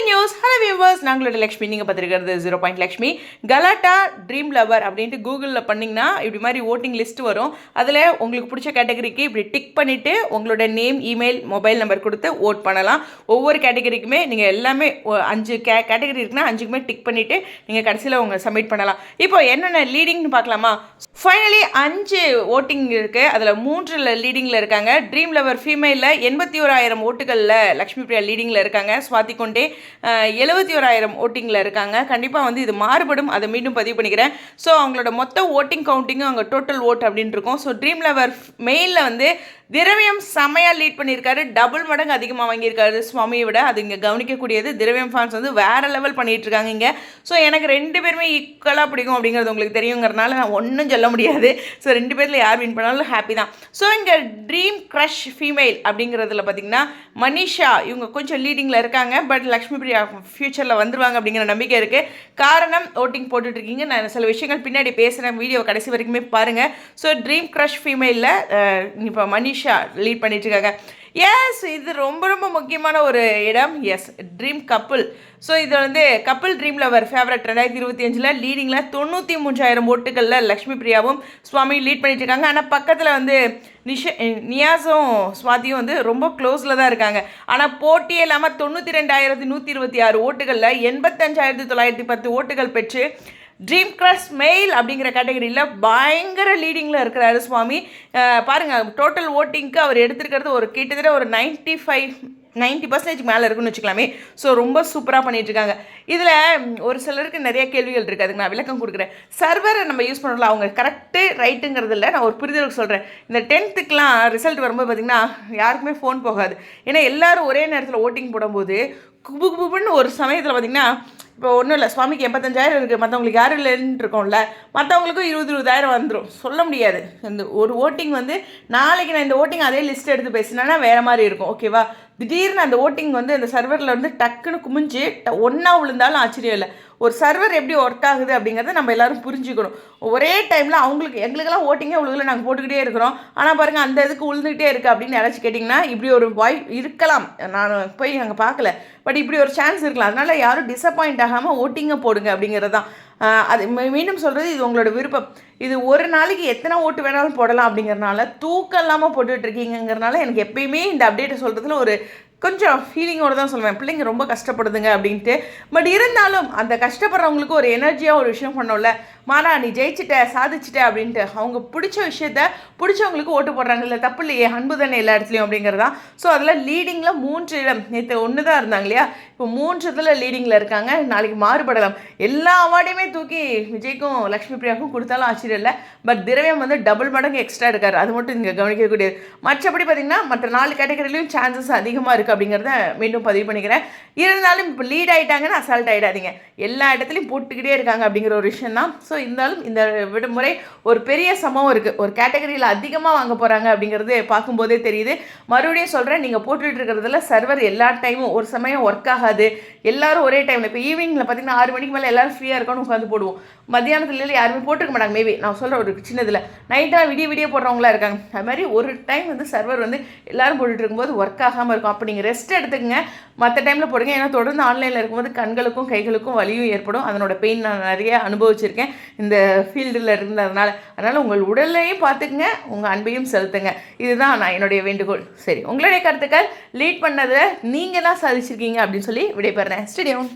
Happy news hello viewers நாங்களோட லக்ஷ்மி. நீங்கள் பார்த்துருக்கிறது ஜீரோ பாயிண்ட் லக்ஷ்மி கலாட்டா ட்ரீம் லவர் அப்படின்ட்டு கூகுளில் பண்ணிங்கன்னா இப்படி மாதிரி ஓட்டிங் லிஸ்ட் வரும். அதில் உங்களுக்கு பிடிச்ச கேட்டகரிக்கு இப்படி டிக் பண்ணிவிட்டு உங்களோட நேம் இமெயில் மொபைல் நம்பர் கொடுத்து ஓட் பண்ணலாம். ஒவ்வொரு கேட்டகரிக்குமே நீங்கள் எல்லாமே அஞ்சு கே கேட்டகரி இருக்குன்னா அஞ்சுக்குமே டிக் பண்ணிவிட்டு நீங்கள் கடைசியில் உங்கள் சப்மிட் பண்ணலாம். இப்போ என்னென்ன லீடிங்னு பார்க்கலாமா? ஃபைனலி அஞ்சு ஓட்டிங் இருக்குது அதில் மூன்றில் லீடிங்கில் இருக்காங்க. ட்ரீம் லவர் ஃபீமேலில் எண்பத்தி ஓராயிரம் ஓட்டுகளில் லக்ஷ்மி பிரியா லீடிங்கில் இருக்காங்க. சுவாதி கொண்டே எழுபத்தி ஓராயிரம் ஓட்டிங்கில் இருக்காங்க. கண்டிப்பாக வந்து இது மாறுபடும். அதை மீண்டும் பதிவு பண்ணிக்கிறேன். ஸோ அவங்களோட மொத்த ஓட்டிங் கவுண்டிங்கும் அங்கே டோட்டல் ஓட் அப்படின்னு இருக்கும். ஸோ ட்ரீம் லவர் மெயிலில் வந்து திரவியம் செமையாக லீட் பண்ணியிருக்காரு. டபுள் மடங்கு அதிகமாக வாங்கியிருக்காரு சுவாமியை விட. அது இங்கே கவனிக்கக்கூடியது. திரவியம் ஃபேன்ஸ் வந்து வேறு லெவல் பண்ணிகிட்ருக்காங்க இங்கே. ஸோ எனக்கு ரெண்டு பேருமே ஈக்குவலாக பிடிக்கும் அப்படிங்கிறது உங்களுக்கு தெரியுங்கிறனால நான் ஒன்றும் சொல்ல முடியாது. ஸோ ரெண்டு பேரில் யார் வின் பண்ணாலும் ஹாப்பி தான். ஸோ இங்கே ட்ரீம் க்ரஷ் ஃபீமேல் அப்படிங்கிறதுல பார்த்தீங்கன்னா மனிஷா இவங்க கொஞ்சம் லீடிங்கில் இருக்காங்க. பட் லக்ஷ்மி பிரியா ஃப்யூச்சரில் வந்துருவாங்க அப்படிங்கிற நம்பிக்கை இருக்குது காரணம் ஓட்டிங் போட்டுட்ருக்கீங்க நான் சில விஷயங்கள் பின்னாடி பேசுகிறேன் வீடியோ கடைசி வரைக்குமே பாருங்கள் ஸோ ட்ரீம் க்ரஷ் ஃபீமேலில் இப்போ மனிஷா லீட் பண்ணிட்டு இருக்காங்க எஸ் இது ரொம்ப ரொம்ப முக்கியமான ஒரு இடம். எஸ் ட்ரீம் கப்புள் ஸோ இது வந்து கப்புள் ட்ரீம் லவர் ஃபேவரட் ரெண்டாயிரத்தி இருபத்தி அஞ்சில் லீடிங்கில் தொண்ணூற்றி மூன்றாயிரம் ஓட்டுகளில் லக்ஷ்மி பிரியாவும் சுவாமி லீட் பண்ணிட்டு இருக்காங்க ஆனால் பக்கத்தில் வந்து நிஷ நியாஸும் சுவாதியும் வந்து ரொம்ப க்ளோஸில் தான் இருக்காங்க. ஆனால் போட்டியே இல்லாமல் தொண்ணூற்றி ரெண்டாயிரத்தி நூற்றி இருபத்தி ஆறு ஓட்டுகளில் எண்பத்தஞ்சாயிரத்தி தொள்ளாயிரத்தி பத்து ஓட்டுகள் பெற்று ட்ரீம் கிரஷ் மெயில் அப்படிங்கிற கேட்டகரியில் பயங்கர லீடிங்கில் இருக்கிறாரு சுவாமி. பாருங்கள் டோட்டல் ஓட்டிங்க்கு அவர் எடுத்திருக்கிறது ஒரு கிட்டத்தட்ட ஒரு நைன்ட்டி ஃபைவ் நைன்ட்டி பர்சன்டேஜ் மேலே இருக்குன்னு வச்சுக்கலாமே. ஸோ ரொம்ப சூப்பராக பண்ணிகிட்ருக்காங்க இதில் ஒரு சிலருக்கு நிறைய கேள்விகள் இருக்குது அதுக்கு நான் விளக்கம் கொடுக்குறேன். சர்வரை நம்ம யூஸ் பண்ணல அவங்க கரெக்டு ரைட்டுங்கிறது இல்லை. நான் ஒரு புரிதலுக்கு சொல்கிறேன் இந்த டென்த்துக்கெலாம் ரிசல்ட் வரும்போது பார்த்திங்கன்னா யாருக்குமே ஃபோன் போகாது. ஏன்னா எல்லாரும் ஒரே நேரத்தில் ஓட்டிங் போடும்போது குபு குபுன்னு ஒரு சமயத்தில் பார்த்திங்கன்னா இப்போ ஒன்றும் இல்லை சுவாமிக்கு எண்பத்தஞ்சாயிரம் இருக்குது மற்றவங்களுக்கு யாரும் இல்லைன்னு இருக்கோம்ல. மற்றவங்களுக்கும் இருபது இருபதாயிரம் வந்துடும் சொல்ல முடியாது. இந்த ஒரு ஓட்டிங் வந்து நாளைக்கு நான் இந்த ஓட்டிங் அதே லிஸ்ட் எடுத்து பேசினேன்னா வேறு மாதிரி இருக்கும். ஓகேவா திடீர்னு அந்த ஓட்டிங் வந்து அந்த சர்வரில் வந்து டக்குன்னு குமிஞ்சு ஒன்றா விழுந்தாலும் ஆச்சரியம் இல்லை. ஒரு சர்வர் எப்படி ஒர்க் ஆகுது அப்படிங்கிறத நம்ம எல்லாரும் புரிஞ்சுக்கணும். ஒரே டைமில் அவங்களுக்கு எங்களுக்கெல்லாம் ஓட்டிங்கே உழுகல நாங்கள் போட்டுக்கிட்டே இருக்கிறோம். ஆனால் பாருங்கள் அந்த இதுக்கு உழுந்துகிட்டே இருக்குது அப்படின்னு யாராச்சும் கேட்டிங்கன்னா இப்படி ஒரு வாய் இருக்கலாம். நான் போய் அங்கே பார்க்கல. பட் இப்படி ஒரு சான்ஸ் இருக்கலாம். அதனால் யாரும் டிசப்பாயிண்ட் ஆகாமல் ஓட்டிங்கை போடுங்க அப்படிங்கிறது தான் அது மீண்டும் சொல்கிறது இது உங்களோட விருப்பம். இது ஒரு நாளைக்கு எத்தனை ஓட்டு வேணாலும் போடலாம் அப்படிங்கிறனால தூக்கம் இல்லாமல் போட்டுட்ருக்கீங்கிறனால இருக்கீங்கங்கிறனால எனக்கு எப்பயுமே இந்த அப்டேட்டை சொல்கிறதுல ஒரு கொஞ்சம் ஃபீலிங்கோட தான் சொல்லுவேன். பிள்ளைங்க ரொம்ப கஷ்டப்படுதுங்க அப்படின்ட்டு. பட் இருந்தாலும் அந்த கஷ்டப்படுறவங்களுக்கு ஒரு எனர்ஜியாக ஒரு விஷயம் பண்ணோம்ல. மாறா நீ ஜெயிச்சிட்ட சாதிச்சிட்ட அப்படின்ட்டு அவங்க பிடிச்ச விஷயத்த பிடிச்சவங்களுக்கு ஓட்டு போடுறாங்க. இல்லை தப்பு இல்லையே அன்பு தானே எல்லா இடத்துலையும் அப்படிங்கிறது? தான் ஸோ அதில் லீடிங்கில் மூன்று இடம். நேற்று ஒன்று தான் இருந்தாங்க இல்லையா? இப்போ மூன்று இதில் லீடிங்கில் இருக்காங்க. நாளைக்கு மாறுபடலாம். எல்லா அவார்டையுமே தூக்கி விஜய்க்கும் லக்ஷ்மி பிரியாவுக்கும் கொடுத்தாலும் ஆச்சரியம் இல்லை. பட் திரவியம் வந்து டபுள் மடங்கு எக்ஸ்ட்ரா இருக்கார் அது மட்டும் இங்கே கவனிக்கக்கூடியது. மற்றபடி பார்த்தீங்கன்னா மற்ற நாலு கேட்டகரிலையும் சான்சஸ் அதிகமாக இருக்குது அப்படிங்கிறத மீண்டும் பதிவு பண்ணிக்கிறேன். இருந்தாலும் இப்போ லீட் ஆகிட்டாங்கன்னு அசால்ட் ஆகிடாதீங்க எல்லா இடத்துலையும் போட்டுக்கிட்டே இருக்காங்க அப்படிங்கிற ஒரு விஷயம் தான் ஸோ இருந்தாலும் இந்த விடுமுறை ஒரு பெரிய சமம் இருக்குது ஒரு கேட்டகரியில் அதிகமாக வாங்க போகிறாங்க அப்படிங்கிறது பார்க்கும்போதே தெரியுது. மறுபடியும் சொல்கிறேன் நீங்கள் போட்டுட்டு இருக்கிறதுல சர்வர் எல்லா டைமும் ஒரு சமயம் ஒர்க் ஆகாது. எல்லாரும் ஒரே டைமில் இப்போ ஈவினிங்கில் பார்த்தீங்கன்னா ஆறு மணிக்கு மேலே எல்லாரும் ஃப்ரீயாக இருக்கணும் உட்காந்து போடுவோம். மத்தியானத்துல யாருமே போட்டுக்க மாட்டாங்க மேபி நான் சொல்கிற ஒரு சின்னதில். நைட்டாக விடிய விடிய போடுறவங்களா இருக்காங்க. அது மாதிரி ஒரு டைம் வந்து சர்வர் வந்து எல்லாரும் போட்டுட்டு இருக்கும்போது ஒர்க் ஆகாமல் இருக்கும். அப்போ நீங்கள் ரெஸ்ட் எடுத்துக்கங்க. மற்ற டைமில் போடுங்க. ஏன்னா தொடர்ந்து ஆன்லைனில் இருக்கும்போது கண்களுக்கும் கைகளுக்கும் வலியும் ஏற்படும். அதனோட பெயின் நான் நிறைய அனுபவிச்சிருக்கேன். இந்த ஃபீல்டில் இருந்ததுனால. அதனால் உங்கள் உடலையும் பார்த்துக்குங்க உங்கள் அன்பையும் செலுத்துங்க. இதுதான் நான் என்னுடைய வேண்டுகோள். சரி உங்களுடைய கருத்துக்கள் லீட் பண்ணதை நீங்கள் தான் சாதிச்சிருக்கீங்க அப்படின்னு சொல்லி விடைபெறேன் ஸ்டேடியம்